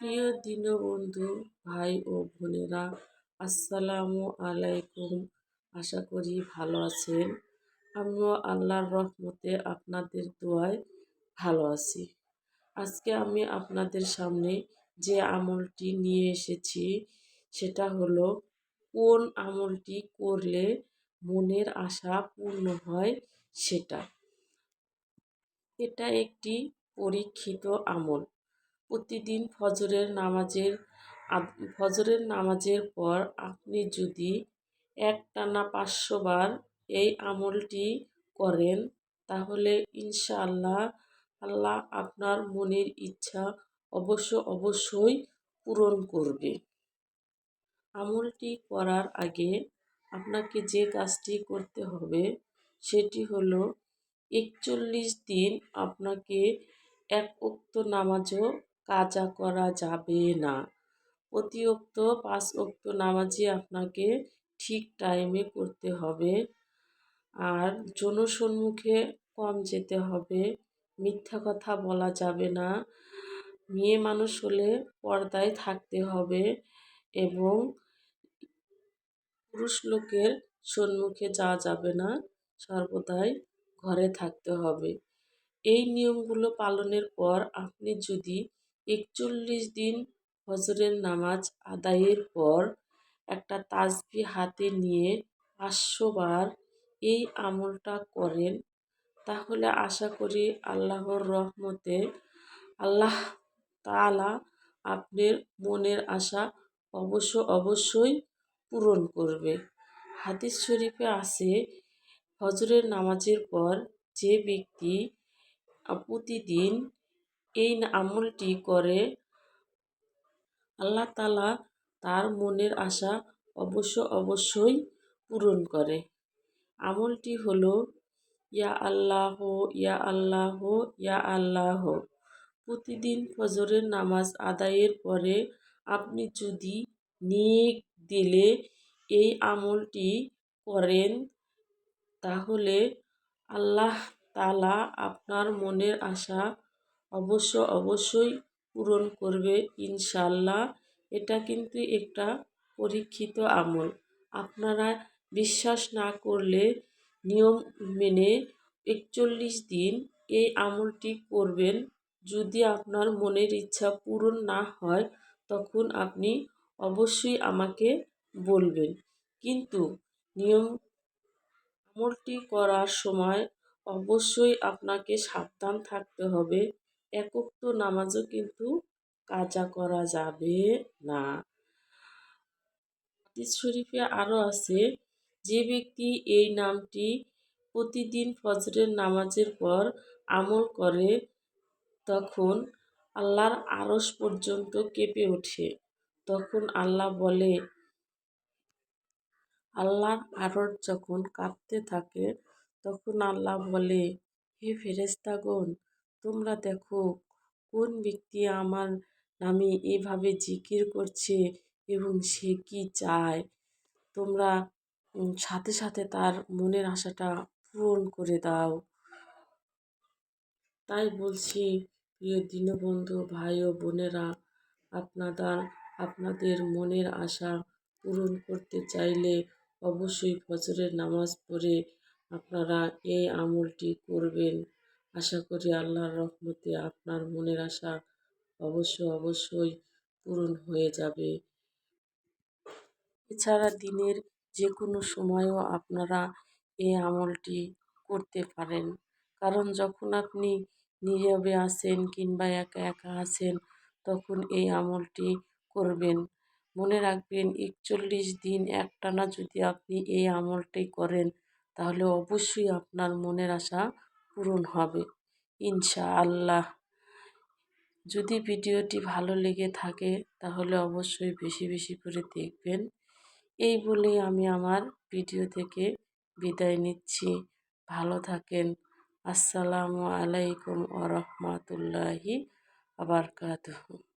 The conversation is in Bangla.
প্রিয় দীনবন্ধু, ভাই ও বোনেরা, আসসালামু আলাইকুম। আশা করি ভালো আছেন। আমিও আল্লাহর রহমতে আপনাদের দোয়ায় ভালো আছি। আজকে আমি আপনাদের সামনে যে আমলটি নিয়ে এসেছি, সেটা হলো, কোন আমলটি করলে মনের আশা পূর্ণ হয় সেটা। এটা একটি পরীক্ষিত আমল। প্রতিদিন ফজরের নামাজের ফজরের নামাজের পর আপনি যদি একটানা পাঁচশো বার এই আমলটি করেন, তাহলে ইনশাআল্লাহ আল্লাহ আপনার মনের ইচ্ছা অবশ্য অবশ্যই পূরণ করবে। আমলটি করার আগে আপনাকে যে কাজটি করতে হবে, সেটি হলো একচল্লিশ দিন আপনাকে এক উক্ত নামাজও কাজা করা যাবে না। প্রতি উক্ত পাঁচ উক্ত নামাজই আপনাকে ঠিক টাইমে করতে হবে। আর জনসম্মুখে কম যেতে হবে। মিথ্যা কথা বলা যাবে না। মেয়ে মানুষ হলে পর্দায় থাকতে হবে এবং পুরুষ লোকের সম্মুখে যাওয়া যাবে না। সর্বদাই ঘরে থাকতে হবে। এই নিয়মগুলো পালনের পর আপনি যদি একচল্লিশ দিন ফজরের নামাজ আদায়ের পর একটা তাসবি হাতে নিয়ে পাঁচশো বার এই আমলটা করেন। তাহলে আশা করি আল্লাহর রহমতে আল্লাহ তালা আপনার মনের আশা অবশ্য অবশ্যই পূরণ করবে। হাদিস শরীফে আছে হজরের নামাজের পর যে ব্যক্তি প্রতিদিন এই আমলটি করে আল্লাহ তালা তার মনের আশা অবশ্য অবশ্যই পূরণ করে। আমলটি হলো, ইয়া আল্লাহ ইয়া আল্লাহ ইয়া আল্লাহ। প্রতিদিন ফজরের নামাজ আদায়ের পরে আপনি যদি নিক দিলে এই আমলটি করেন, তাহলে আল্লাহ তালা আপনার মনের আশা অবশ্য অবশ্যই পূরণ করবে ইনশাল্লাহ এটা কিন্তু একটা পরীক্ষিত আমল। আপনারা বিশ্বাস না করলে নিয়ম মেনে একচল্লিশ দিন এই আমলটি করবেন। যদি আপনার মনের ইচ্ছা পূরণ না হয়, তখন আপনি অবশ্যই আমাকে বলবেন। কিন্তু নিয়ম আমলটি করার সময় অবশ্যই আপনাকে সাবধান থাকতে হবে। একক তো নামাজও কিন্তু কাজা করা যাবে না। হাদিস শরীফে আরও আছে, যে ব্যক্তি এই নামটি প্রতিদিন ফজরের নামাজের পর আমল করে, তখন আল্লাহর আরস পর্যন্ত কেঁপে ওঠে। তখন আল্লাহ বলে, আল্লাহর আরস যখন কাঁপতে থাকে, তখন আল্লাহ বলে, হে ফেরেস্তাগণ তোমরা দেখো কোন ব্যক্তি আমার নামে এভাবে জিকির করছে এবং সে কি চায়? তোমরা সাথে সাথে তার মনের আশাটা পূরণ করে দাও। তাই বলছি, প্রিয় দীনবন্ধু ভাই ও বোনেরা আপনারা আপনাদের মনের আশা পূরণ করতে চাইলে অবশ্যই ফজরের নামাজ পড়ে আপনারা এই আমলটি করবেন। আশা করি আল্লাহর রহমতে আপনার মনের আশা অবশ্য অবশ্যই পূরণ হয়ে যাবে। এছাড়া দিনের যে কোনো সময়ও আপনারা এই আমলটি করতে পারেন। কারণ যখন আপনি নীরবে আসেন কিংবা একা একা আসেন তখন এই আমলটি করবেন। মনে রাখবেন, একচল্লিশ দিন একটানা যদি আপনি এই আমলটি করেন, তাহলে অবশ্যই আপনার মনের আশা পূরণ হবে। ইনশা আল্লাহ যদি ভিডিওটি ভালো লেগে থাকে, তাহলে অবশ্যই বেশি বেশি করে দেখবেন। এই বলেই আমি আমার ভিডিও থেকে বিদায় নিচ্ছি। ভালো থাকেন। আসসালামু আলাইকুম আ রহমতুল্লাহি আবরকাতহ